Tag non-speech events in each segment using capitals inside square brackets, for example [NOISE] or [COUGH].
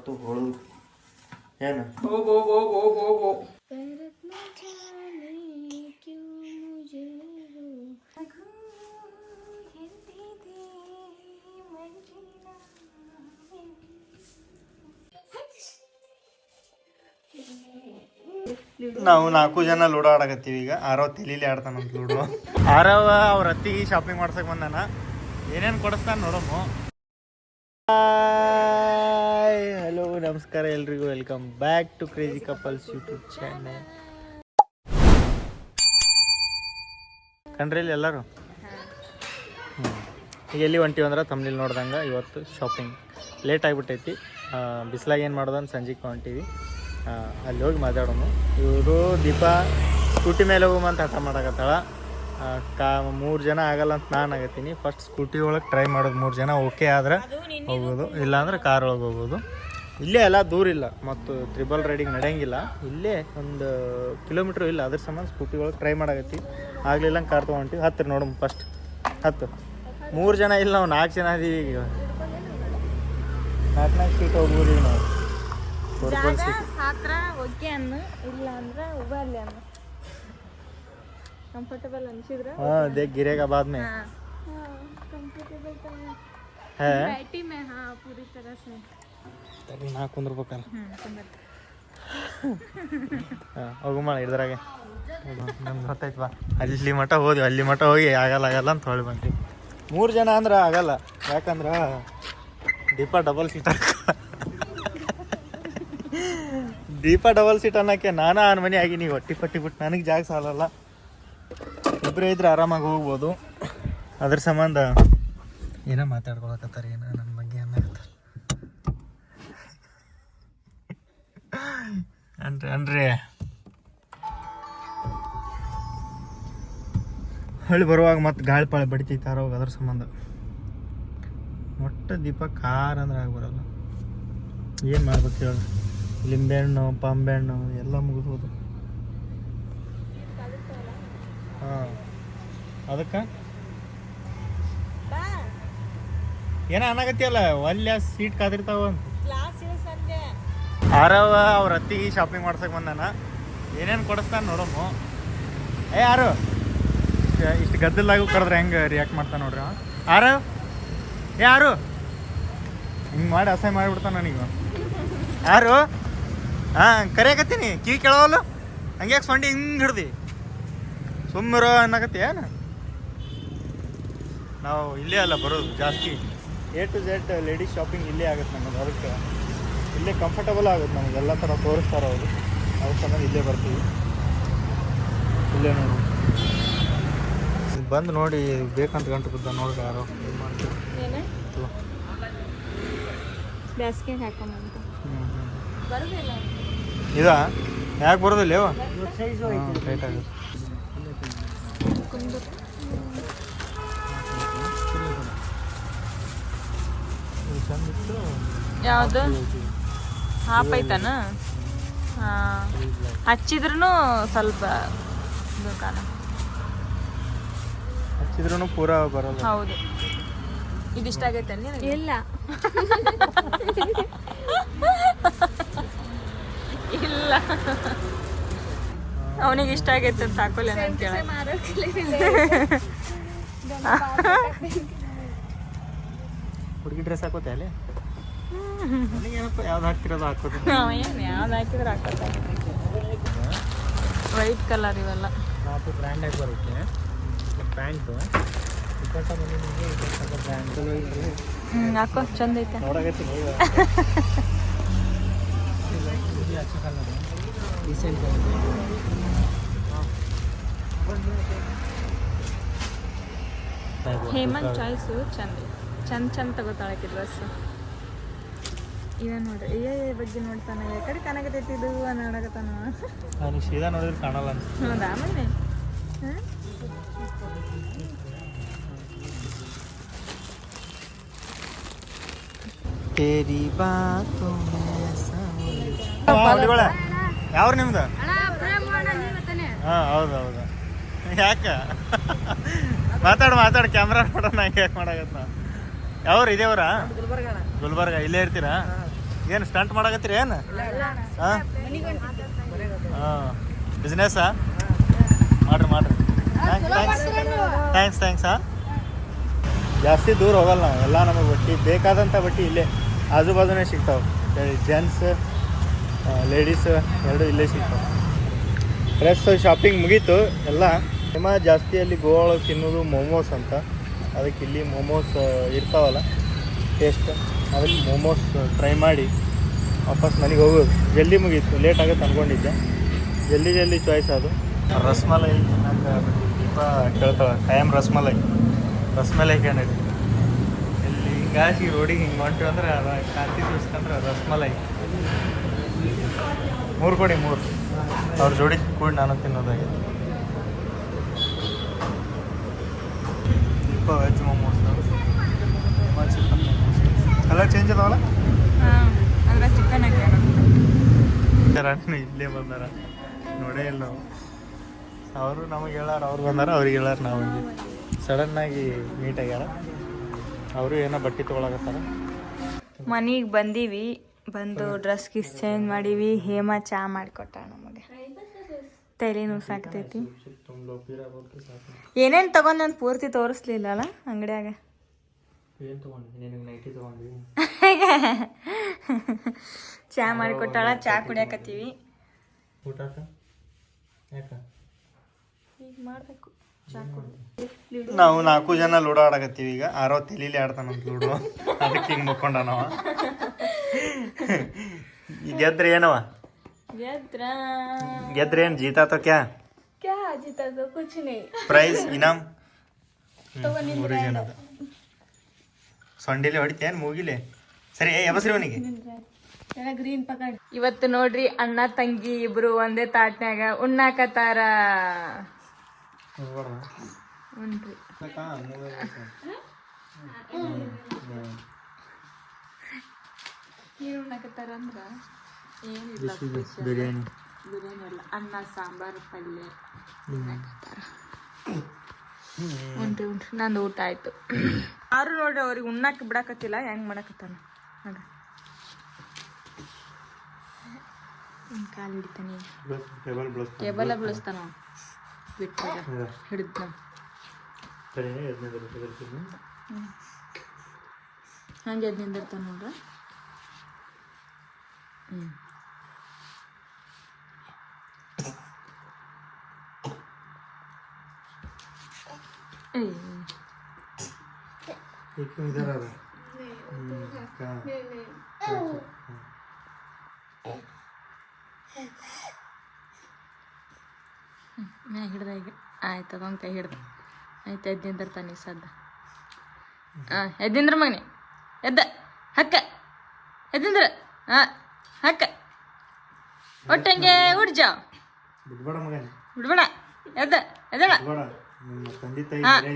ಇವತ್ತು ಹೋಳು ಏನು? ನಾವು ನಾಲ್ಕು ಜನ ಲೂಡೋ ಆಡಕತ್ತೀವಿ ಈಗ. ಆರವ್ ತೆಲಿಲಿ ಆಡ್ತಾನಂತ ಲೂಡೋ. ಆರವ ಅವ್ರ ಅತ್ತಿಗೆ ಶಾಪಿಂಗ್ ಮಾಡ್ಸಕ್ ಬಂದಾನ. ಏನೇನ್ ಕೊಡಿಸ್ತಾನ ನೋಡಮ್ಮ. ಹಲೋ, ನಮಸ್ಕಾರ ಎಲ್ರಿಗೂ. Welcome back to crazy couples YouTube channel ಕಂಡ್ರಿ ಇಲ್ಲಿ ಎಲ್ಲರೂ. ಈಗ ಎಲ್ಲಿ ಹೊಂಟಿವಿ ಅಂದ್ರೆ ತಮ್ಮಲ್ಲಿ ನೋಡ್ದಂಗೆ ಇವತ್ತು ಶಾಪಿಂಗ್ ಲೇಟ್ ಆಗಿಬಿಟ್ಟೈತಿ. ಬಿಸಿಲಾಗ ಏನು ಮಾಡೋದು ಅಂತ ಸಂಜೆಗೆ ಹೊಂಟೀವಿ. ಅಲ್ಲಿ ಹೋಗಿ ಮಾತಾಡೋಣ. ಇವರು ದೀಪ ಸ್ಕೂಟಿ ಮೇಲೆ ಹೋಗುಮಂತ ಹಠ ಮಾಡಕತ್ತಾಳ. ಕಾ ಮೂರು ಜನ ಆಗಲ್ಲ ಅಂತ ನಾನು ಆಗತ್ತೀನಿ. ಫಸ್ಟ್ ಸ್ಕೂಟಿ ಒಳಗೆ ಟ್ರೈ ಮಾಡೋದು ಮೂರು ಜನ ಓಕೆ ಆದ್ರೆ ಹೋಗೋದು ಇಲ್ಲಾಂದ್ರೆ ಕಾರ್ ಒಳಗೆ ಹೋಗೋದು ಇಲ್ಲೇ ಎಲ್ಲ ದೂರ ಇಲ್ಲ. ಮತ್ತು ತ್ರಿಬಲ್ ರೈಡಿಂಗ್ ನಡೆಯಂಗಿಲ್ಲ. ಇಲ್ಲೇ ಒಂದು ಕಿಲೋಮೀಟ್ರ್ ಇಲ್ಲ. ಅದ್ರ ಸಂಬಂಧ ಸ್ಕೂಟಿ ಒಳಗೆ ಟ್ರೈ ಮಾಡಕತ್ತಿ. ಆಗ್ಲಿಲ್ಲ ಕಾರ್ ತೊಗೊಂತೀವಿ ಹತ್ತಿರ ನೋಡಮ್ ಫಸ್ಟ್ ಹತ್ತು. ಮೂರು ಜನ ಇಲ್ಲ ನಾವು ನಾಲ್ಕು ಜನ ಇದ್ದೀವಿ ಈಗ. ನಾಲ್ಕು ನಾಲ್ಕು ಸೀಟ್ ಹೋಗ್ಬೋದು ಈಗ ನಾವು. ಇಲ್ಲ ಅಂದ್ರೆ ಉಬ ಅಲ್ಲಿ ಅನ್ನು ಕಂಫರ್ಟಬಲ್ ಅನ್ಸಿದ್ರ हाँ देख गिरेगा बाद में कंफर्टेबल तो है है बैठी में हाँ पूरी तरह से ತಡಿ ನಾ ಕುಂದ್ರಬೇಕಲ್ಲ हम्म सुंदर [LAUGHS] ಹಾಂ ಹೋಗು ಮಾಡ ಇದ್ರಾಗೆ ನಮ್ಗೆ ಗೊತ್ತಾಯ್ತು ಬಾ ಅಲ್ಲಿ ಮಠ ಹೋದ್ವಿ ಅಲ್ಲಿ ಮಠ ಹೋಗಿ ಆಗಲ್ಲ ಆಗಲ್ಲ ಅಂತ ಹೊಳಿ ಬಂದ್ವಿ ಮೂರು ಜನ ಅಂದ್ರೆ ಆಗಲ್ಲ ಯಾಕಂದ್ರೆ Deepa double seat [LAUGHS] Deepa double seat ಅನ್ನಕ್ಕೆ ನಾನು ಆನ್ ಮನೆ ಆಗಿ ನೀವು ಹೊಟ್ಟಿ ಪಟ್ಟಿ ಬಿಟ್ಟು ನನಗೆ ಜಾಗ ಸಾಲಲ್ಲ ಇಬ್ಬರೇ ಇದ್ರೆ ಆರಾಮಾಗಿ ಹೋಗ್ಬೋದು. ಅದ್ರ ಸಂಬಂಧ ಏನೋ ಮಾತಾಡ್ಕೊಳಕತ್ತಾರ, ಏನೋ ನನ್ನ ಬಗ್ಗೆ ಅನ್ನಕತ್ತಾರ. ಅನ್ರಿ ಅನ್ರಿ ಹೊಳ್ಳಿ ಬರುವಾಗ ಮತ್ತೆ ಗಾಳಿ ಪಾಳಿ ಬಡಿತೈತೆ ಹೋಗಿ ಅದ್ರ ಸಂಬಂಧ. ಒಟ್ಟು ದೀಪ ಕಾರ್ ಅಂದ್ರೆ ಆಗಿ ಬರಲ್ಲ ಏನು ಮಾಡ್ಬೇಕು ಹೇಳಿ. ಲಿಂಬೆಹಣ್ಣು, ಪಾಂಬೆಹಣ್ಣು ಎಲ್ಲ ಮುಗಿಸ್ಬೋದು ಹಾಂ. ಅದಕ್ಕ? ಏನ ಅನಾಗತ್ತಿಯಲ್ಲ ಒಲ್ಲೆ ಸೀಟ್ ಕಾದಿರ್ತಾವ ಅಂತ. ಆರವ ಅವ್ರ ಅತ್ತಿಗೆ ಶಾಪಿಂಗ್ ಮಾಡ್ಸಕ್ ಬಂದಾನ. ಏನೇನು ಕೊಡಿಸ್ತಾನೆ ನೋಡಮ್ಮ. ಏ ಯಾರು ಇಷ್ಟು ಗದ್ದಲಾಗು ಕರೆದ್ರೆ ಹೆಂಗೆ ರಿಯಾಕ್ಟ್ ಮಾಡ್ತಾನೆ ನೋಡ್ರಿ ಆರವ್ ಏ ಯಾರು ಹಿಂಗೆ ಮಾಡಿ ಅಸಹ್ಯ ಮಾಡಿಬಿಡ್ತಾನೆ ನನಗೆ. ಯಾರು ಹಾಂ ಕರೆಯಕತ್ತೀನಿ. ಕೀ ಕೇಳೋಲ್ಲ ಹಂಗ್ಯಾಕೆ ಸೊಂಡಿ ಹಿಂಗೆ ಹಿಡ್ದು. ಸುಮ್ಮರೋ ಅನ್ನಕತ್ತಿ ಏನು? ನಾವು ಇಲ್ಲೇ ಅಲ್ಲ ಬರೋದು ಜಾಸ್ತಿ. A to Z ladies shopping ಇಲ್ಲೇ ಆಗುತ್ತೆ ನಮಗೆ ಅದಕ್ಕೆ ಇಲ್ಲೇ ಕಂಫರ್ಟಬಲ್ ಆಗುತ್ತೆ ನಮಗೆ ಎಲ್ಲ ಥರ ತೋರಿಸ್ತಾರೆ ಅವರು. ಅವ್ರ ಸಂಬಂಧ ಇಲ್ಲೇ ಬರ್ತೀವಿ. ಇಲ್ಲೇ ನೋಡಿ. ಬಂದು ನೋಡಿ ಬೇಕಂತ ಗಂಟು ಬಿದ್ದ ನೋಡ್ರಿ ಯಾರೋ. ಏನು ಮಾಡ್ತೀವಿ ಇದಾ. ಯಾಕೆ ಬರೋದಿಲ್ಲ ಹ್ಞೂ ಟೈಟ್ ಆಗುತ್ತೆ ಕುಂದು ಇದು ಚಂದ ಇತ್ತು ಯಾವುದು? ಹಾಪ್ ಐತನ ಹಚ್ಚಿದ್ರು ಸ್ವಲ್ಪ ದುಕಾನ ಹಚ್ಚಿದ್ರೂ ಪೂರ ಬರಲ್ಲ. ಹೌದು. ಇದಿಷ್ಟ ಆಗೈತೆ ಇಲ್ಲ. ಇಲ್ಲ. ಅವನಿಗೆ ಇಷ್ಟ ಆಗೈತೆ ಅಂತ ಹಾಕೋಲ್ಲ ಅಂತ [LAUGHS] ಹುಡುಗಿ ಡ್ರೆಸ್ ಹಾಕೋತೆ ಅಲ್ಲಿ? ನನಗೇನಪ್ಪ ಯಾವ್ದು ಹಾಕ್ತಿರೋದು ಹಾಕೋದು? ಏನು ಯಾವ್ದು ಹಾಕಿದ್ರೆ ಹಾಕೋತ. ವೈಟ್ ಕಲರ್ ಇವೆಲ್ಲ. ನಾಲ್ಕು ಬ್ರ್ಯಾಂಡ್ ಆಗಿ ಬರುತ್ತೆ. ಪ್ಯಾಂಟು ಹಾಕೋ ಚಂದ ಐತೆ. ಹೇಮಂತ್ ಚಾಯ್ಸು ಚಂದ ಚಂದ ಚಂದ ತಗೋತಾಳಕ್ಕೆ ಡ್ರೆಸ್ ಇವ ನೋಡ್ರಿ ಏ ಬಗ್ಗೆ ನೋಡ್ತಾನ ಯಾ ಕಡೆ ಕಾಣಕತೈತಿ ಇದು ಅನ್ನಡಕತ್ತಾನ ನಾನು ಸೀದಾ ನೋಡಿದ್ರೆ ಕಾಣಲ್ಲ ಅಂತ ಹೌದಾ ಆಮೇಲೆ ತೇರಿ ಬಾತು ಯಾವ್ರು ನಿಮ್ದು? ಹಾಂ ಹೌದು ಹೌದು. ಯಾಕ? ಮಾತಾಡು ಮಾತಾಡು. ಕ್ಯಾಮ್ರಾ ನೋಡೋಣ ಯಾಕೆ ಮಾಡಕತ್ತ ನಾವು ಯಾವ್ರು ಇದೇವ್ರ? ಗುಲ್ಬರ್ಗ ಇಲ್ಲೇ ಇರ್ತೀರಾ? ಏನು ಸ್ಟಂಟ್ ಮಾಡಕತ್ತೀರಿ ಏನು? ಹಾಂ? ಹಾಂ. ಬಿಸ್ನೆಸ್ಸಾ ಮಾಡ್ರಿ ಮಾಡ್ರಿ. ಥ್ಯಾಂಕ್ಸ್ ಥ್ಯಾಂಕ್ಸ್ ಥ್ಯಾಂಕ್ಸ್ ಹಾಂ? ಜಾಸ್ತಿ ದೂರ ಹೋಗಲ್ಲ ನಾವು. ಎಲ್ಲ ನಮಗೆ ಬಟ್ಟೆ ಬೇಕಾದಂಥ ಬಟ್ಟೆ ಇಲ್ಲೇ. ಆಜು ಬಾಜುನೇ ಸಿಗ್ತಾವೆ ಜೆಂಟ್ಸ್ ಲೇಡೀಸ್ ಎರಡು ಇಲ್ಲೇ ಸಿಗ್ತಾವೆ. ಡ್ರೆಸ್ ಶಾಪಿಂಗ್ ಮುಗೀತು. ಎಲ್ಲ. ನಿಮ್ಮ ಜಾಸ್ತಿ ಅಲ್ಲಿ ಗೋವಾ ಒಳಗೆ ತಿನ್ನೋದು ಮೋಮೋಸ್ ಅಂತ. ಅದಕ್ಕೆ ಇಲ್ಲಿ ಮೋಮೋಸ್ ಇರ್ತಾವಲ್ಲ ಟೇಸ್ಟ್ ಅದಕ್ಕೆ ಮೋಮೋಸ್ ಟ್ರೈ ಮಾಡಿ ವಾಪಸ್ ಮನೆಗೆ ಹೋಗೋದು. ಜಲ್ದಿ ಮುಗೀತು. ಲೇಟ್ ಆಗುತ್ತೆ ಅಂದ್ಕೊಂಡಿದ್ದೆ ಜಲ್ದಿ ಜಲ್ದಿ ಚಾಯ್ಸ್ ಅದು. ರಸ್ಮಲೈ ನಂಗೆ ದೀಪ ಕೇಳ್ತಾವೆ ಕಾಯಂ ರಸ್ಮಲೈ. ರಸ್ಮಲೈ ಕ್ಯಾಂಡಿಡ್ ಇಲ್ಲಿ ಹಿಂಗಾಗಿ ರೋಡಿಗೆ ಹಿಂಗೆ ಹೊಂಟು ಅಂದ್ರೆ ಅದು ಕಾಂತಿ ತೋರಿಸ್ಕೊಂಡ್ರೆ ರಸ್ಮಲೈ. ಮೂರು ಕೊಡಿ, ಮೂರು. ಅವ್ರ ಜೋಡಿ ಕೂಡಿ ನಾನು ತಿನ್ನೋದಾಗಿದೆ Deepa veg momos chicken colour change ಅದಾವಲ್ಲ? ಅದ್ರ ಚಿಕನ್ ಹಾಕ್ಯಾರ ಇಲ್ಲೇ ಬಂದಾರ. ನೋಡೇ ಇಲ್ಲ ನಾವು ಅವರು ನಮಗೆ ಹೇಳಾರ ಅವ್ರು ಬಂದಾರ ಅವ್ರಿಗೆ ಹೇಳಾರ ನಾವು ಸಡನ್ ಸಡನ್ನಾಗಿ ಮೀಟ್ ಆಗ್ಯಾರ. ಅವರು ಏನೋ ಬಟ್ಟೆ ತೊಗೊಳಕತ್ತಾರ. ಮನೆಗೆ ಬಂದೀವಿ. ಬಂದು ಡ್ರೆಸ್ ಗಿಸ್ ಚೇಂಜ್ ಮಾಡೀವಿ. ಹೇಮ ಚಾ ಮಾಡಿಕೊಟ್ಟ ನಮಗೆ. ತಲೆ ನುಸಾಕ್ತೈತಿ ಏನೇನು ತಗೊಂಡ್ ನಾನು ಪೂರ್ತಿ ತೋರಿಸ್ಲಿಲ್ಲಲ್ಲ ಅಂಗಡ್ಯಾಗ? ಏನು ತೊಗೊಂಡು ನಿನಗೆ ನೈಟಿ ತಗೊಂಡ್ವಿ. [LAUGHS] ಚಾ ಮಾಡಿಕೊಟ್ಟಾಳ ಚಾ ಕುಡಿಯಾಕತ್ತೀವಿ. ಊಟ ಯಾಕ? ಈಗ ಮಾಡಬೇಕು. ಚಾ ನಾವು ನಾಲ್ಕು ಜನ ಲೂಡೋ ಆಡಕತ್ತೀವಿ ಈಗ. ಆರೋ ತಲೀಲಿ ಆಡ್ತಾನಂತ ಲೂಡೋ. ಅದಕ್ಕೆ ಹಿಂಗೆ ಮುಕ್ಕೊಂಡ ನಾವ [LAUGHS] ಗೆದ್ರೆ ಏನವ? ಗೆದ್ರ? ಗೆದ್ರೆ ಏನು ಜೀತಾ ಕ್ಯಾ ಕ್ಯಾ जीता ತೋ कुछ नहीं ಪ್ರೈಸ್ ಇನಾಮ್ ಮೂರು ಜನ ಸೊಂಡಿಲಿ ಹೊಡಿತೇನು ಮೂಗಿಲೆ ಸರಿ ಏ ಯಬಸ್ರಿ ಅವನಿಗೆ ಗ್ರೀನ್ ಪಕಡ್ ಇವತ್ತು ನೋಡ್ರಿ ಅಣ್ಣ ತಂಗಿ ಇಬ್ರು ಒಂದೇ ತಾಟ್ನ್ಯಾಗ ಉಣ್ಣಾಕತ್ತಾರ ಉಣ್ರಿ ಏನ್ ಉಣ್ಣಾಕತ್ತಾರ ಅಂದ್ರ ಏನಿಲ್ಲ ಬಿರಿಯಾನಿ ಬಿರಿಯಾನಿ ಅನ್ನ ಸಾಂಬಾರು ಪಲ್ಯ ಉಣ್ಣಾಕತ್ತಾರ ಉಂಟು ಉಂಟ್ರಿ ನಂದು ಊಟ ಆಯ್ತು. ಆರು ನೋಡ್ರಿ ಅವ್ರಿಗೆ ಉಣ್ಣಕ್ಕೆ ಬಿಡಕತ್ತಿಲ್ಲ ಹೆಂಗ್ ಮಾಡಕತ್ತಾನ? ಆಗ ಕಾಲು ಹಿಡಿತಾನೆ ಕೇಬಲ ಬಳಸ್ತಾನ. ಅವ. ಬಿಟ್ಟಾಗ ಹಿಡಿದ್ ನಾವು ಸರಿ ಹದಿನೈದು ರೂಪಾಯಿ ಬರ್ತೀನಿ ಹಂಗೆ ಅದ್ ನಿಂದಿರ್ತಾನ ನೋಡ್ರ ಹ್ಞೂ ಈಗ ಇದರ ಅದ ಹ್ಮ್, ಕಾ- ನಾ ಹಿಡ್ದ ಈಗ. ಆಯ್ತು ಅದೊಂದು ಕೈ ಹಿಡ್ದ. ಆಯ್ತು ಎದ್ದಿಂದ್ರ ಈ ಸದ್ದ. ಹಾಂ ಎದ್ದಿಂದ್ರ ಮಗನೆ. ಎದ್ದ. ಹಕ್ಕ. ಎದ್ದಿಂದ್ರ ಹಾಂ ಹಕ್ಕ. ಒಟ್ಟಂಗೆ ಉಡ್ಜ. ಬಿಡ್ಬೇಡ ಎದ್ದ. ಎದ್ದಳ.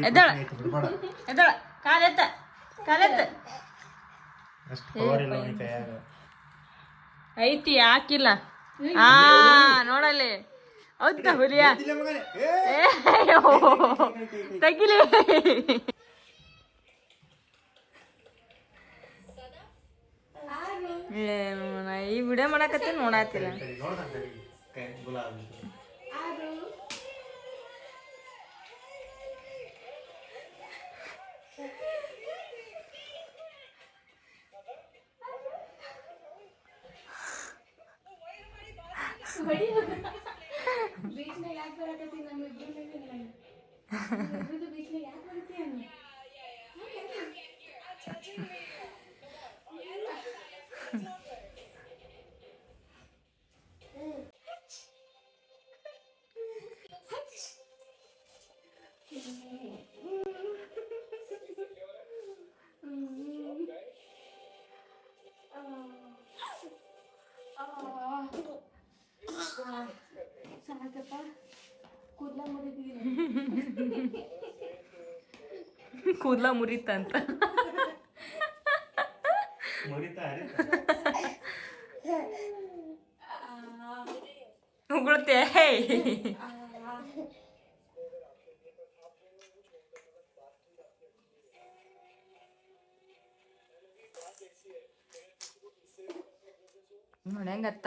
ಎದ್ದೇಳ. ಐತೆ, ಎದ್ದಳ ಕಾಲೆತ್ತ ಕಾಲೆತ್ತ ಹಾಕಿಲ್ಲ ಆ ನೋಡಲಿ ಹೌದಾ ಹುಲಿಯ ತಗಿಲಿ ಈ ವಿಡಿಯೋ ಮಾಡಕತ್ತಿ ನೋಡಾತಿಲ್ಲ ಸರಿ ಬರಕತ್ತೀನಿ ಸರಿ ಕೈ ಗುಲಾಬಿ ಕೂದ್ಲ ಮುರಿತಂತ ಮುರಿತಾ ಹರಿತಾ ಉಗುಳ್ತೆ ನೋಡಿ ಹೆಂಗ ಅತ್ತ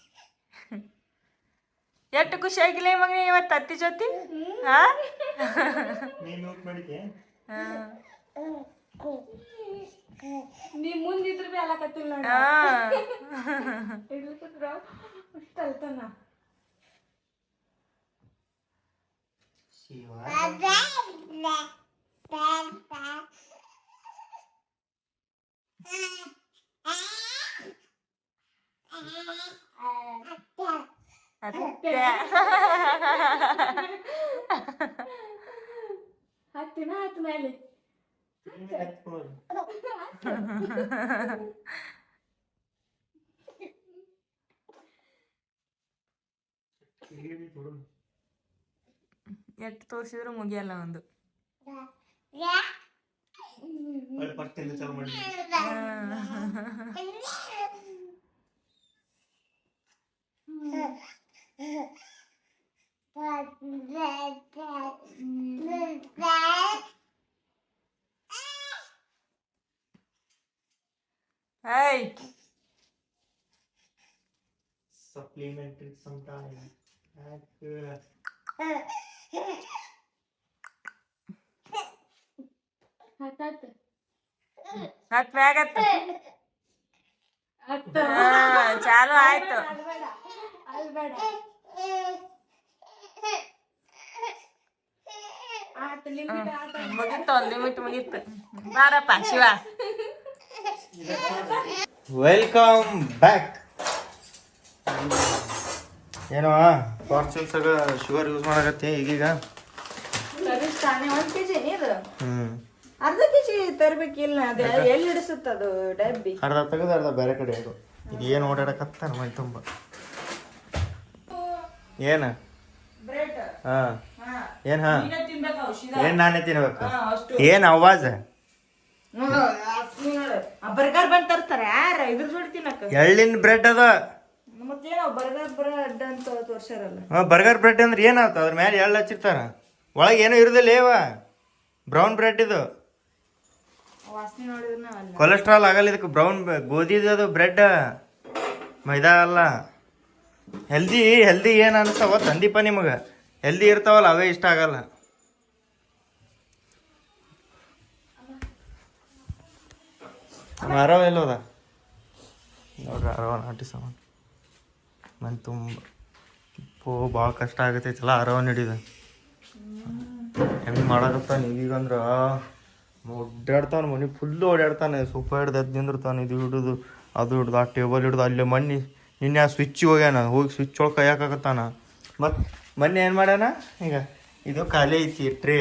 ಎಷ್ಟು ಖುಷಿ ಆಗಿಲ್ಲ ಮಗನೇ ಇವತ್ತು ಅತ್ತಿ ಜೊತೆ? ಹಾ ಹಾ. ನೀ ಮುಂದಿದ್ರ ಬಿ ಅಲ್ಲಕತ್ತಿಲ್ಲ ಅಷ್ಟಲ್ತನ ಹಾ. ಇಡ್ಲಿಕ್ಕಂದ್ರ ಅಷ್ಟ ಅಲ್ತಾನ ಅತ್ತೆ. ಹತ್ತಿನ ಹತ್ತ ಮೇಲೆ ಎಷ್ಟು ತೋರಿಸಿದ್ರು ಮುಗಿಯಲ್ಲ ಒಂದು ಏಯ್ Supplementary sometime. ಹತ್ತ ಹತ್ ಮ್ಯಾಗ ಹತ್. ಹತ್ತ ಹಾ, ಚಾಲು ಆಯ್ತು ಅಲ್ಬೇಡ ಅಲ್ಬೇಡ ಆತ ಲಿಮಿಟ್ ಆತ ಮುಗೀತು ಒಂದು ಲಿಮಿಟ್ ಮುಗೀತು. ಬಾರಪ್ಪ ಶಿವ. ವೆಲ್ಕಮ್ ಬ್ಯಾಕ್ ಏನೋ ಫಾರ್ಚೂನ್ಸಾಗ ಶುಗರ್ ಯೂಸ್ ಮಾಡಕತ್ತಿ ಈಗೀಗ. ಅರ್ಧ ಕೆಜಿ ತರ್ಬೇಕಿಲ್ಲ ಅದು ಎಲ್ಲಿ ಹಿಡಿಸುತ್ತದು ಡಬ್ಬಿ. ಅರ್ಧ ತೆಗೆದು ಅರ್ಧ ಬೇರೆ ಕಡೆ ಅದು ಇದು ಏನು ಓಡಾಡಕತ್ತ ಮೈ ತುಂಬ. ಏನು? ಹಾಂ. ಹಾ. ಏನು ಹಾಂ? ಏನು ನಾನೇ ತಿನ್ಬೇಕು? ಏನು ಅವಾಜ? ಬರ್ಗರ್ ಬಂದ್ ತರ್ತಾರೆ ಯಾರ? ಇದ್ರ ಜೋಡಿ ತಿನ್ನಕ ಎಳ್ಳಿನ ಬ್ರೆಡ್ ಅದ. ಮತ್ತೇನೋ ಬರ್ಗರ್ ಬ್ರೆಡ್ ಅಂತ ತೋರ್ಸ್ಯಾರಲ್ಲ. ಬರ್ಗರ್ ಬ್ರೆಡ್ ಅಂದ್ರೆ ಏನಾಯ್ತು ಅದ್ರ ಮೇಲೆ ಎಳ್ಳು ಹಚ್ಚಿರ್ತಾರ. ಒಳಗೆ ಏನೋ ಇರೋದಿಲ್ಲ ಏವ ಬ್ರೌನ್ ಬ್ರೆಡ್ ಇದು. ಕೊಲೆಸ್ಟ್ರಾಲ್ ಆಗಲ್ಲ ಇದಕ್ಕೆ. ಬ್ರೌನ್ ಗೋಧಿದು ಅದು ಬ್ರೆಡ್. ಮೈದಾ ಅಲ್ಲ. ಹೆಲ್ದಿ ಹೆಲ್ದಿ ಏನು ಅನಿಸ್ತಾವ ತಂದಿಪ್ಪ ನಿಮಗೆ. ಹೆಲ್ದಿ ಇರ್ತಾವಲ್ಲ ಅವೇ ಇಷ್ಟ ಆಗಲ್ಲ. ಅರವ ಎಲ್ಲೋದ? ನೋಡ್ರಿ, ಅರವ ನಾಟಿ ಸಾಮಾನು. ಮನೆ ತುಂಬ ಪೋ ಭಾಳ ಕಷ್ಟ ಆಗತೈತಲ್ಲ, ಅರವ ನಡೀದ. ಹೆಂಗೆ ಮಾಡಕತ್ತಾನ ಅಂದ್ರೆ? ಓಡಾಡ್ತಾನೆ ಮನೆ ಫುಲ್ಲು ಓಡಾಡ್ತಾನೆ ಸೋಫಾ ಹಿಡ್ದು ಎದ್ದು ನಿಂದಿರ್ತಾನೆ, ಇದು ಹಿಡಿದು, ಅದು ಹಿಡ್ದು, ಆ ಟೇಬಲ್ ಹಿಡ್ದು, ಅಲ್ಲಿ ಮಣ್ಣಿ ನಿನ್ನೆ ಆ ಸ್ವಿಚ್ ಹೋಗ್ಯಾನ ಹೋಗಿ ಸ್ವಿಚ್ ಒಳಗೆ ಕೈ ಹಾಕಾಕತ್ತಾನ ಮತ್ತು ಮೊನ್ನೆ ಏನು ಮಾಡ್ಯಾನ? ಈಗ ಇದು ಖಾಲಿ ಐತಿ ಟ್ರೇ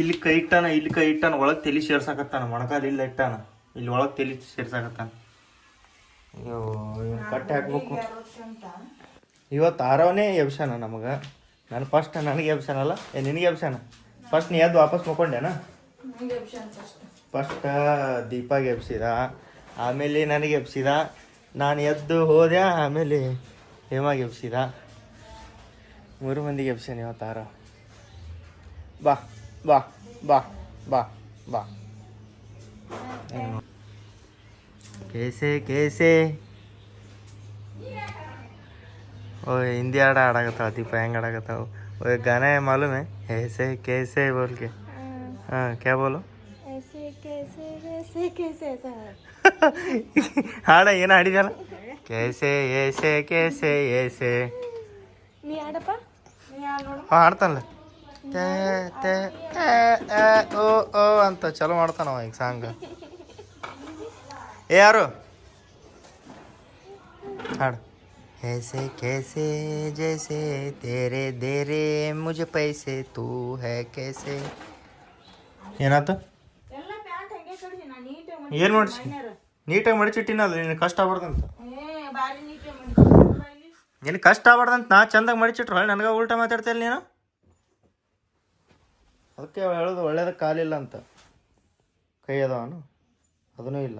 ಇಲ್ಲಿ ಕೈ ಇಟ್ಟಾನ ಇಲ್ಲಿ ಕೈ ಇಟ್ಟಾನ ಒಳಗೆ ತಲೆ ಸೇರ್ಸಾಕತ್ತಾನ ಮೊಣಕಾಲು ಇಲ್ಲ ಇಟ್ಟಾನ. ಇಲ್ಲಿ ಒಳಗೆ ತಲೆ ಸೇರ್ಸಾಕತ್ತಾನ. ಅಯ್ಯೋ ಕಟ್ಟೆ ಹಾಕ್ಬೇಕು. ಇವತ್ತು ಆರವನೇ ಎಬ್ಸಾನ ನಮಗೆ. ನಾನು ಫಸ್ಟ್ ನನಗೆ ಎಬ್ಸಾನಲ್ಲ ಏ ನಿನಗೆ ಎಬ್ಸಾನ ಫಸ್ಟ್ ನೀ ಎದ್ದು ವಾಪಸ್ ಮಕ್ಕೊಂಡೇನ ಫಸ್ಟ್ ದೀಪಾಗೆ ಎಬ್ಸಿದ. ಆಮೇಲೆ ನನಗೆ ಎಬ್ಸಿದ. ನಾನು ಎದ್ದು ಹೋದೆ ಆಮೇಲೆ ಹೇಮಾಗೆ ಎಬ್ಸಿದ ಮೂರು ಮಂದಿಗೆ ಎಬ್ಸಾನೆ ಇವತ್ತು ಆರ ಬಾ ಬಾ ಬಾ ಬಾ ಬಾ ಕೇಸೆ ಕೇಸೆ ओए हिंदी आड़ा आड़ागताव दीपा ಹೆಂಗ್ आड़ागताव ओए गाना है मालूम है ऐसे कैसे बोल के हाँ क्या बोलो ऐसे कैसे वैसे कैसे ऐसा ಹಾಡ ಏನು ಹಾಡಿದಲ್ಲ ಕೇಸೆ ಏಸೆ ಕೇಸೆ ಏಸೆ ನೀ ಆಡಪ್ಪ ನೀ ಆಡ್ ನೋಡು ಹಾಂ ಹಾಡ್ತಾನಲ್ಲ ತೇ ತೇ ಏ, ಏ, ಓ ಓ ಅಂತ ಚಲೋ ಮಾಡ್ತಾನವ ಈಗ ಸಾಂಗ್ ಏ ಯಾರು ಹಾಡು ऐसे कैसे जैसे तेरे देरे मुझे पैसे तू है कैसे ಏನಾಯ್ತು ಏನು ಮಾಡಿಸಿ ನೀಟಾಗಿ ಮಡಚಿಟ್ಟಿನಲ್ಲ ನಿನಗೆ ಕಷ್ಟ ಆಗ್ಬಾರ್ದಂತ. ನಿನಗೆ ಕಷ್ಟ ಆಗ್ಬಾರ್ದಂತ ನಾ ಚಂದಾಗಿ ಮಡಿಚಿಟ್ರು ನನಗೆ ಉಲ್ಟಾ ಮಾತಾಡ್ತಿಲ್ಲ ನೀನು? ಅದಕ್ಕೆ ಹೇಳೋದು ಒಳ್ಳೇದಕ್ಕೆ ಕಾಲಿಲ್ಲ ಅಂತ. ಕೈ ಅದಾವನು ಅದನ್ನೂ ಇಲ್ಲ.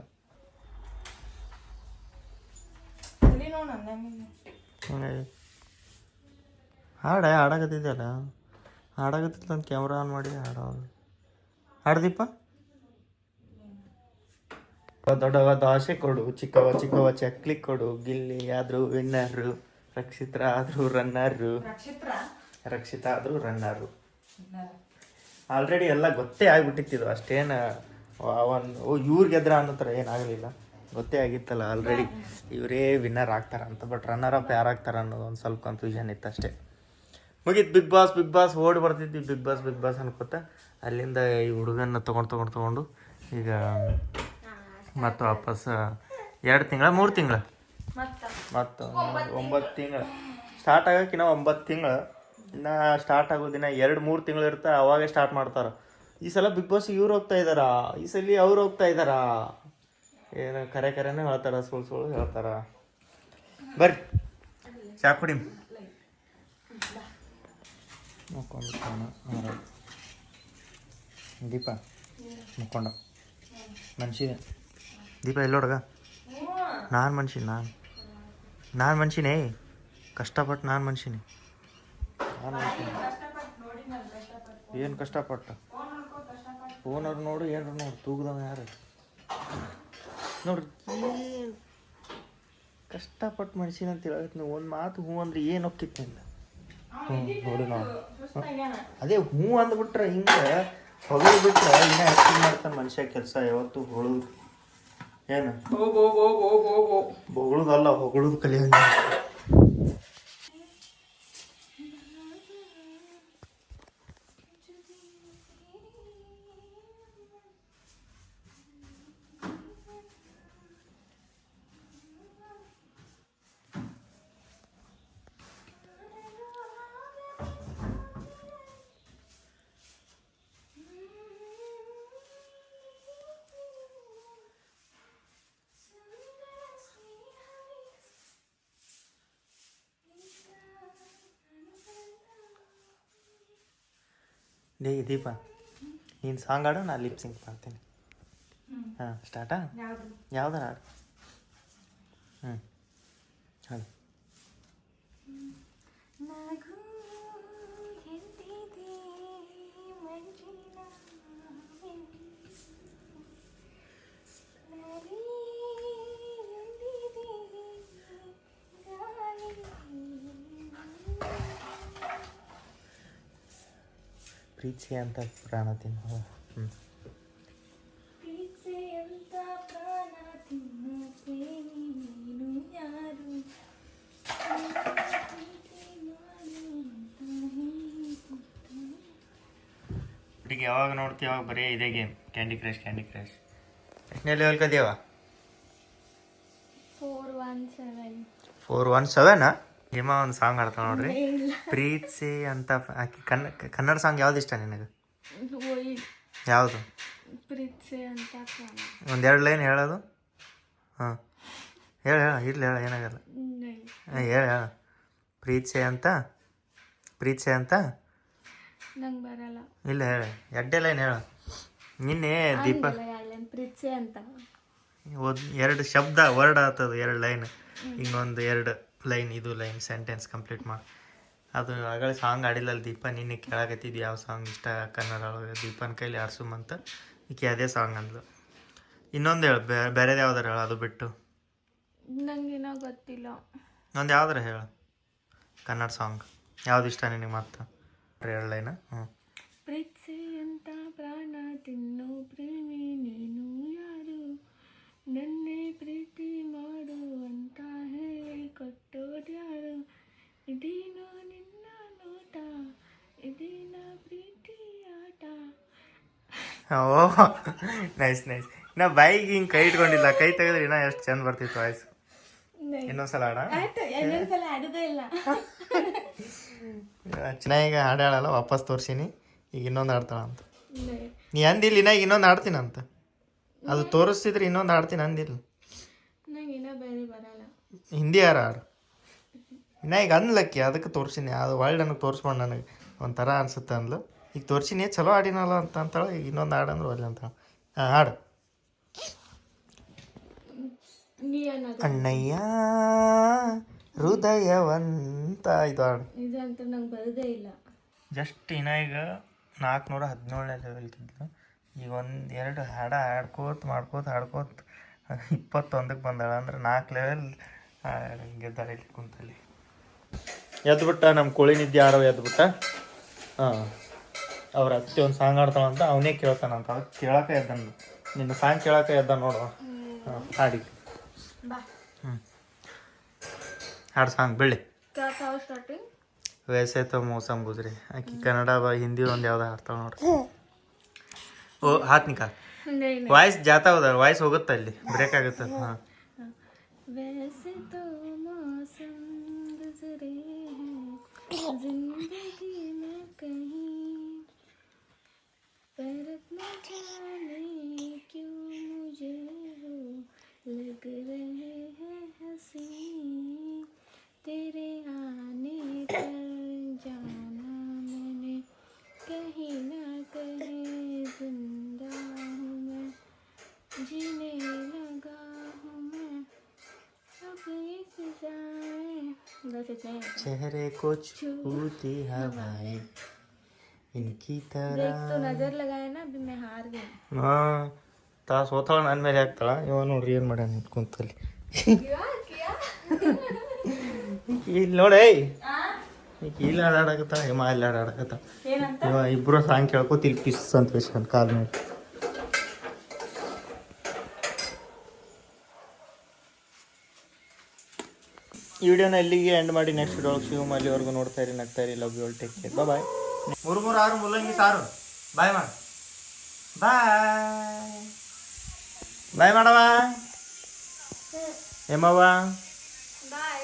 ಹಾಡ ಹಾಡಾಗತ್ತಿದ್ದಲ್ಲ ಹಾಡಾಗತ್ತಿತ್ತು ಅಂತ ಕ್ಯಾಮ್ರಾ ಆನ್ ಮಾಡಿ ಹಾಡೋದು ಹಾಡ್ದೀಪ? ದೊಡ್ಡವ ದಾಸೆ ಕೊಡು ಚಿಕ್ಕವ ಚಿಕ್ಕವ ಚಕ್ಲಿ ಕೊಡು ಗಿಲ್ಲಿ ಆದ್ರು ವಿನ್ನರು ರಕ್ಷಿತ್ರ ಆದ್ರು ರನ್ನರು ರಕ್ಷಿತ ಆದ್ರು ರನ್ನರು ಆಲ್ರೆಡಿ ಎಲ್ಲ ಗೊತ್ತೇ ಆಗ್ಬಿಟ್ಟಿತ್ತು ಅಷ್ಟೇನ ಅವನು ಓ ಇವ್ರು ಗೆದ್ರ ಅನ್ನೋ ಥರ ಏನಾಗಲಿಲ್ಲ ಗೊತ್ತೇ ಆಗಿತ್ತಲ್ಲ ಆಲ್ರೆಡಿ ಇವರೇ ವಿನ್ನರ್ ಆಗ್ತಾರ ಅಂತ ಬಟ್ ರನ್ನರ್ ಅಪ್ ಯಾರು ಆಗ್ತಾರ ಅನ್ನೋದು ಒಂದು ಸ್ವಲ್ಪ ಕನ್ಫ್ಯೂಷನ್ ಇತ್ತು ಅಷ್ಟೇ. ಮುಗೀತು ಬಿಗ್ ಬಾಸ್ ಬಿಗ್ ಬಾಸ್ ಓಡಿ ಬರ್ತಿದ್ವಿ ಬಿಗ್ ಬಾಸ್ ಬಿಗ್ ಬಾಸ್ ಅನ್ಕೋತ ಅಲ್ಲಿಂದ ಈ ಹುಡುಗನ್ನ ತೊಗೊಂಡು ತೊಗೊಂಡು ತೊಗೊಂಡು ಈಗ ಮತ್ತೆ ವಾಪಸ್ ಎರಡು ತಿಂಗಳ, ಮೂರು ತಿಂಗಳ? ಮತ್ತು ಒಂಬತ್ತು ತಿಂಗಳ. ಸ್ಟಾರ್ಟ್ ಆಗೋಕ್ಕಿನ ಒಂಬತ್ತು ತಿಂಗಳು. ಇನ್ನು ಸ್ಟಾರ್ಟ್ ಆಗೋ ದಿನ ಎರಡು, ಮೂರು ತಿಂಗಳು ಇರುತ್ತೆ, ಅವಾಗೇ ಸ್ಟಾರ್ಟ್ ಮಾಡ್ತಾರೆ. ಈ ಸಲ ಬಿಗ್ ಬಾಸ್ ಇವ್ರು ಹೋಗ್ತಾ ಇದ್ದಾರಾ? ಈ ಸಲ ಅವ್ರು ಹೋಗ್ತಾ ಇದ್ದಾರಾ? ಏನು ಕರೆ ಕರೆನೇ ಹೇಳ್ತಾರ ಸುಳ್ಳು ಸುಳ್ಳು ಹೇಳ್ತಾರ? ಬರ್ರಿ. ಚಾ ಕುಡಿ. ದೀಪ, ಮುಕ್ಕೊಂಡ. ಮನ್ಷಿದೆ ದೀಪ ಎಲ್ಲೋಡ್ಗ. ನಾನು ಮನ್ಷಿ ನಾನು. ನಾನು ಮನ್ಷಿನೇ. ಕಷ್ಟಪಟ್ಟು ನಾನು ಮನ್ಷಿನಿ. ನಾನು ಮನ್ಷಿನಿ. ಏನು ಕಷ್ಟಪಟ್ಟ? ಓನರ್ ನೋಡು, ಏನ್ರ ನೋಡು, ತೂಗ್ದವ ಯಾರು? ನೋಡ್ರಿ ಕಷ್ಟಪಟ್ಟು ಮನ್ಷಿನ ಅಂತ ಹೇಳಕ್ಕೆ ಒಂದು ಮಾತು ಹ್ಞೂ ಅಂದ್ರೆ ಏನು ಒಕ್ಕಿತ್ತು ನಿಂದ? ಅದೇ ಹ್ಞೂ ಅಂದ್ಬಿಟ್ರೆ ಹಿಂಗೆ ಹೊಗಳು ಬಿಟ್ರೆ ಇನ್ನೂ ಹೆಚ್ಚಿಗೆ ಮಾಡ್ತಾನೆ ಮನುಷ್ಯ ಕೆಲಸ ಯಾವತ್ತು ಹೊಳೋದು. ಏನು? ಹೊಗಳದಲ್ಲ ಹೊಗಳದು ಕಲಿಯಂಗ. ಡೇ ದೀಪ. ನೀನು ಸಾಂಗ್ ಆಡು ನಾನು ಲಿಪ್ ಸಿಂಕ್ ಮಾಡ್ತೀನಿ. ಹಾಂ ಸ್ಟಾರ್ಟಾ ಯಾವ್ದಾರ ಹಾಡು? ಪ್ರೀತಿ ಅಂತ ಪ್ರಾಣ ತಿನ್ನು ಹ್ಞೂ ಹುಡುಗಿ ಯಾವಾಗ ನೋಡ್ತೀವಿ ಯಾವಾಗ ಬರೀ ಇದೇ game candy crush candy crush ಎಷ್ಟನೇ level ಕದಿಯವ? Four one seven four one ಸೆವೆನಾ ನಿಮ್ಮ ಒಂದು ಸಾಂಗ್ ಆಡ್ತಾವ ನೋಡ್ರಿ. ಪ್ರೀತ್ಸಿ ಅಂತ ಆಕೆ ಕನ್ನ ಕನ್ನಡ ಸಾಂಗ್ ಯಾವ್ದು ಇಷ್ಟ ನಿನಗೆ? ಯಾವುದು? ಪ್ರೀತಿ ಅಂತ ಒಂದೆರಡು ಲೈನ್ ಹೇಳೋದು? ಹಾಂ. ಹೇಳ ಹೇಳ ಇರ್ಲಿ ಹೇಳ ಏನಾಗಲ್ಲ. ಹೇಳ. ಹೇಳ ಪ್ರೀತ್ಸೆ ಅಂತ? ಪ್ರೀತಿ ಅಂತ? ನಂಗೆ ಬರಲ್ಲ. ಇಲ್ಲ ಹೇಳ. ಎಡ್ಡೆ ಲೈನ್ ಹೇಳ. ನಿನ್ನೆ ದೀಪ ಪ್ರೀತ್ಸೆ ಅಂತ. ಒಂದು ಎರಡು ಶಬ್ದ ವರ್ಡ್ ಆಗ್ತದ ಎರಡು ಲೈನ್. ಇನ್ನೊಂದು ಎರಡು ಲೈನ್ ಇದು ಲೈನ್ ಸೆಂಟೆನ್ಸ್ ಕಂಪ್ಲೀಟ್ ಮಾಡಿ. ಅದು ಆಗಲೇ ಸಾಂಗ್ ಆಡಿಲ್ಲಲ್ಲ ದೀಪ ನಿನ್ನೆ ಕೇಳಾಕತ್ತಿದ್ದು ಯಾವ ಸಾಂಗ್ ಇಷ್ಟ ಕನ್ನಡ ದೀಪನ ಕೈಲಿ ಆಡ್ಸುಮಂತ ಈಕೆ ಅದೇ ಸಾಂಗ್ ಅಂದ್ಲು. ಇನ್ನೊಂದು ಹೇಳು ಬೇರೆದು ಯಾವ್ದಾರ ಹೇಳು ಅದು ಬಿಟ್ಟು. ನಂಗೇನೋ ಗೊತ್ತಿಲ್ಲ. ಒಂದು ಯಾವ್ದಾರು ಹೇಳು. ಕನ್ನಡ ಸಾಂಗ್ ಯಾವ್ದು ಇಷ್ಟ ನಿನಗೆ ಮತ್ತೆ ಹೇಳಲೈನ ಹ್ಞೂ ಪ್ರೀತ್ಸೆ ಅಂತ ಪ್ರಾಣ ತಿನ್ನು ಪ್ರೇಮಿ ನೀನು ಯಾರು? ನನ್ನೇ ಪ್ರೀತಿ ಮಾಡು ಅಂತ ಹೇಳಿ ಕೊಟ್ಟೋದ್ಯಾರು ಇದೇನೋ ನಿನ್ನ ನೋಟ ಇದೇನ ಪ್ರೀತಿ ಆಟ ಓ ನೈಸ್ ನೈಸ್ ನಾ ಬೈಕ್ ಹಿಂಗೆ ಕೈ ಇಟ್ಕೊಂಡಿಲ್ಲ ಕೈ ತೆಗೆದ್ರೆ ಇನ್ನ ಎಷ್ಟು ಚಂದ ಬರ್ತಿತ್ತು ವಾಯ್ಸ್ ಇನ್ನೊಂದ್ಸಲ ಆಡ ಚೆನ್ನಾಗಿ ಹಾಡು ಹೇಳಲ್ಲ ವಾಪಸ್ ತೋರ್ಸೀನಿ ಈಗ ಇನ್ನೊಂದು ಆಡ್ತಾಳ ಅಂತ. ನೀ ಅಂದಿಲ್ಲ ಇನ್ನ ಇನ್ನೊಂದು ಅಂತ. ಅದು ತೋರಿಸ್ತಿದ್ರೆ ಇನ್ನೊಂದು ಆಡ್ತೀನಿ ಅಂದಿಲ್ಲ. ಹಿಂದಿ ಯಾರು ಆಡು ಇನ್ನ ಈಗ ಅನ್ಲಕ್ಕಿ ಅದಕ್ಕೆ ತೋರಿಸಿನಿ. ಅದು ವರ್ಲ್ಡ್ ನನಗೆ ತೋರಿಸ್ಕೊಂಡು ನನಗೆ ಒಂಥರ ಅನ್ಸುತ್ತೆ ಅಂದ್ಲು. ಈಗ ತೋರಿಸಿನಿ ಚಲೋ ಆಡಿನಲ್ಲ ಅಂತ ಅಂತಾಳೆ ಈಗ ಇನ್ನೊಂದು ಹಾಡಂದ್ರೆ ಒಳ್ಳೆ ಅಂತ. ಹಾಂ ಹಾಡು. ಅಣ್ಣಯ್ಯ ಹೃದಯವಂತ. ಇದು ಹಾಡು. ನಂಗೆ ಬರೋದೇ ಇಲ್ಲ. ಜಸ್ಟ್ ಇನ್ನ ಈಗ ನಾಲ್ಕುನೂರ ಹದಿನೇಳನೇ ಲೆವೆಲ್ಗಿದ್ದು ಈಗ ಒಂದು ಎರಡು ಹಾಡ ಹಾಡ್ಕೋತ ಮಾಡ್ಕೋತ ಹಾಡ್ಕೋತ ಇಪ್ಪತ್ತೊಂದಕ್ಕೆ ಬಂದಾಳ. ಅಂದ್ರೆ ನಾಲ್ಕು ಲೆವೆಲ್ ಗೆದ್ದಾಳೆ ಇಲ್ಲಿ ಕುಂತಲ್ಲಿ. ಎದ್ಬಿಟ್ಟ ನಮ್ಮ ಕೋಳಿ ನಿದ್ದೆ ಯಾರೋ ಎದ್ಬಿಟ್ಟ? ಹಾಂ. ಅವ್ರ ಅತ್ತೆ ಒಂದು ಸಾಂಗ್ ಆಡ್ತಾಳಂತ ಅವನೇ ಕೇಳ್ತಾನಂತ ಅದಕ್ಕೆ ಕೇಳಕ್ಕೆ ಎದ್ದಾನ ನಿನ್ನ ಸಾಂಗ್ ಕೇಳಕ್ಕೆ ಎದ್ದ ನೋಡುವ ಹಾಂ ಹಾಡಿ ಬಾ ಹ್ಞೂ ಹಾಡು ಸಾಂಗ್ ಬೆಳ್ಳಿ ಕೇಳ್ತಾವ ಸ್ಟಾರ್ಟಿಂಗ್ ವೈಸೆ ತೋ ಮೋಸಮ್ ಗುಜ್ರಿ ಆಕಿ ಕನ್ನಡ ಬ ಹಿಂದಿ ಒಂದು ಯಾವ್ದು ಹಾಡ್ತಾಳೆ ನೋಡ್ರಿ ಓ ಹಾತ್ ನಿಕಾಲ್ ವಾಯ್ಸ್ ಜಾತಾ ಹೋದ ವಾಯ್ಸ್ ಹೋಗುತ್ತೆ ಅಲ್ಲಿ ಬ್ರೇಕ್ ಆಗುತ್ತೆ ಹಾಂ वैसे तो मौसम गुजरे हैं जिंदगी में कहीं पर न जाने क्यों मुझे वो लग रहे हैं हँसी। तेरे आने पर जाना मैंने। कहीं ना कहीं ज़िंदा हूँ मैं। जीने लगा हूँ मैं। अब ये फिजाएँ। चेहरे को छूती हवाएँ। इनकी देख तरह तो नजर लगाए ना अभी मैं हार गई ಹಾಂ ತಾ ಸೋತಾಳ ನನ್ನ ಮೇಲೆ ಹಾಕ್ತಾಳ ಇವ ನೋಡ್ರಿ ಏನು ಮಾಡ್ಯಾನ ನಿಂತ್ ಕುಂತಲ್ಲಿ ಇಲ್ಲಿ ನೋಡೇ ಈಗ ಇಲ್ಲಿ ಆಡಾಡಕತ್ತ ಹಿಮ ಇಲ್ಲಿ ಆಡಾಡಕತ್ತ ಇವ ಇಬ್ರು ಸಾಂಗ್ ಕೇಳ್ಕೊತ ಇಲ್ಲಿ ಪಿಸ್ ಅಂತ ಬೇಸ್ಕೊಂಡು ಕಾಲ್ ಮೇಲೆ ಈ ವಿಡಿಯೋನ ಎಲ್ಲಿಗೆ ಎಂಡ್ ಮಾಡಿ ನೆಕ್ಸ್ಟ್ ವಿಡಿಯೋ ಶಿವಮ್ ಅಲ್ಲಿವರೆಗೂ ನೋಡ್ತಾ ಇರಿ ನಗ್ತಾ ಇರಿ love you take care bye ಮೂರು ಮೂರು ಆರು ಮುಲ್ಲಂಗಿ ಸಾರು ಬಾಯ್ ಮಾಡ ಬಾಯ್ ಬಾಯ್ ಮಾಡವ ಏಮವ್ವ बाय